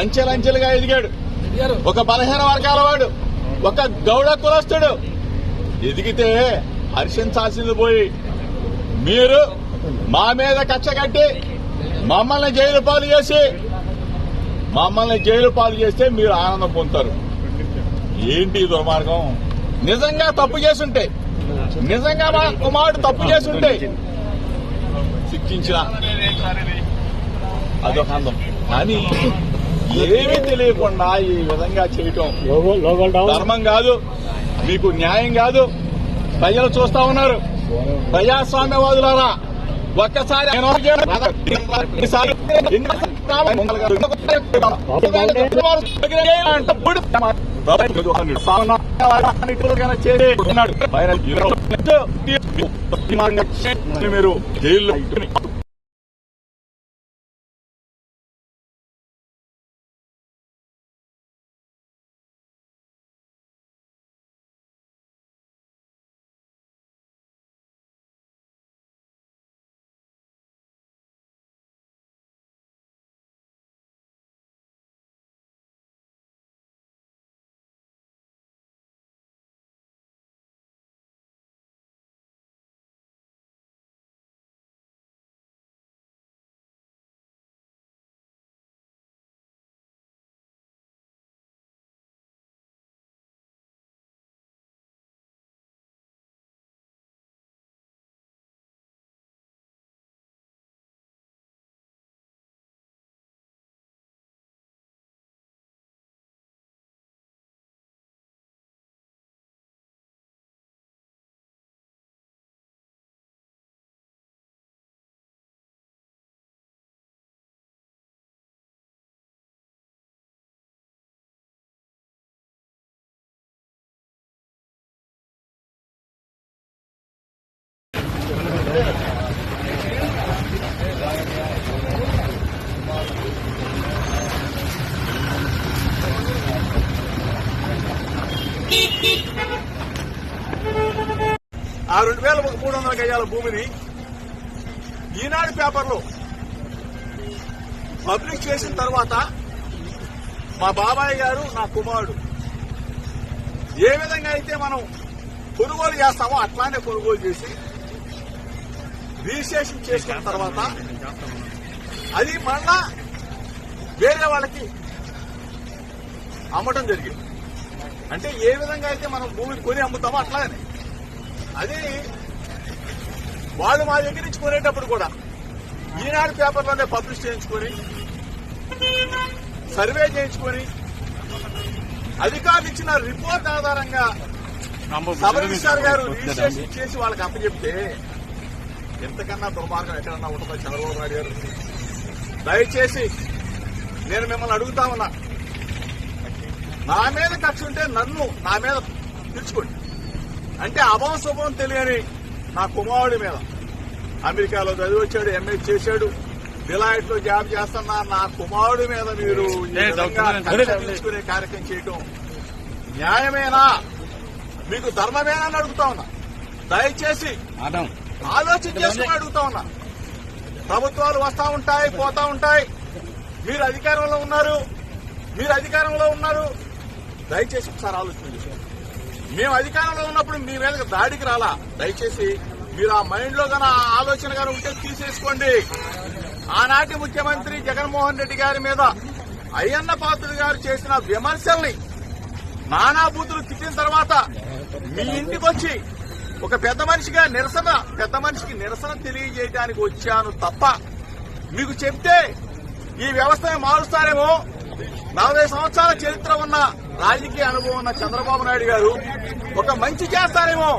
అంచెలంచెలుగా ఎదిగాడు. ఒక బలహీన వర్గాల వాడు ఒక గౌడ కులస్తుడు. ఎదిగితే హర్షించాల్సింది పోయి మీరు మా మీద కక్ష కట్టి మమ్మల్ని జైలు పాలు చేసి మమ్మల్ని జైలు పాలు చేస్తే మీరు ఆనందం పొందుతారు. ఏంటి దుర్మార్గం? నిజంగా తప్పు చేసుంటే నిజంగా మా కుమారుడు తప్పు చేసుంటే శిక్షించిన అదొక అందం. కానీ ఏమీ తెలియకుండా ఈ విధంగా చేయటం ధర్మం కాదు మీకు న్యాయం కాదు. ప్రజలు చూస్తా ఉన్నారు. ప్రజాస్వామ్యవాదులారా ఒక్కసారి మీరు జైల్లో ఆ రెండు వేల మూడు వందల గజాల భూమిని ఈనాడు పేపర్లో పబ్లిష్ చేసిన తర్వాత మా బాబాయ్ గారు నా కుమారుడు ఏ విధంగా అయితే మనం కొనుగోలు చేస్తామో అట్లానే కొనుగోలు చేసి రిజిస్ట్రేషన్ చేసుకున్న తర్వాత అది మళ్ళా వేరే వాళ్ళకి అమ్మటం జరిగింది. అంటే ఏ విధంగా అయితే మనం భూమి కొని అమ్ముతామో అట్లానే. అది వాళ్ళు మా దగ్గర నుంచి కొనేటప్పుడు కూడా ఈనాడు పేపర్లోనే పబ్లిష్ చేయించుకొని సర్వే చేయించుకొని అధికారులు ఇచ్చిన రిపోర్ట్ ఆధారంగా సబ్ రిజిస్టార్ గారు రిజిస్ట్రేషన్ చేసి వాళ్ళకి అప్పచెప్తే ఎంతకన్నా దుర్మార్గం ఎక్కడన్నా ఉంటుందో చంద్రబాబు నాయుడు గారు. దయచేసి నేను మిమ్మల్ని అడుగుతా ఉన్నా. నా మీద కక్ష ఉంటే నన్ను నా మీద పిలుచుకోండి. అంటే అభం శుభం తెలియని నా కుమారుడి మీద. అమెరికాలో చదివి వచ్చాడు ఎంఏ చేశాడు డిలాయిట్లో జాబ్ చేస్తున్న నా కుమారుడి మీద మీరు తీసుకునే కార్యక్రమం చేయటం న్యాయమేనా? మీకు ధర్మమేనా అని అడుగుతా ఉన్నా. దయచేసి ఆలోచన చేసుకుని అడుగుతా ఉన్నా. ప్రభుత్వాలు వస్తా ఉంటాయి పోతా ఉంటాయి. మీరు అధికారంలో ఉన్నారు. మీరు అధికారంలో ఉన్నారు. దయచేసి ఒకసారి ఆలోచన చేసుకోండి మేము అధికారంలో ఉన్నప్పుడు మీ మీద దాడికి రాలా? దయచేసి మీరు ఆ మైండ్లో గన ఆలోచన గారు ఉంటే తీసేసుకోండి. ఆనాటి ముఖ్యమంత్రి జగన్మోహన్ రెడ్డి గారి మీద అయ్యన్న పాత్రుడు గారు చేసిన విమర్శల్ని నానా బూతులు తిట్టిన తర్వాత మీ ఇంటికి వచ్చి ఒక పెద్ద మనిషిగా నిరసన పెద్ద మనిషికి నిరసన తెలియజేయడానికి వచ్చాను తప్ప మీకు చెప్తే ఈ వ్యవస్థను మారుస్తారేమో. నలభై సంవత్సరాల చరిత్ర ఉన్న రాజకీయ అనుభవం ఉన్న చంద్రబాబు నాయుడు గారు ఒక మంచి చేస్తారేమో.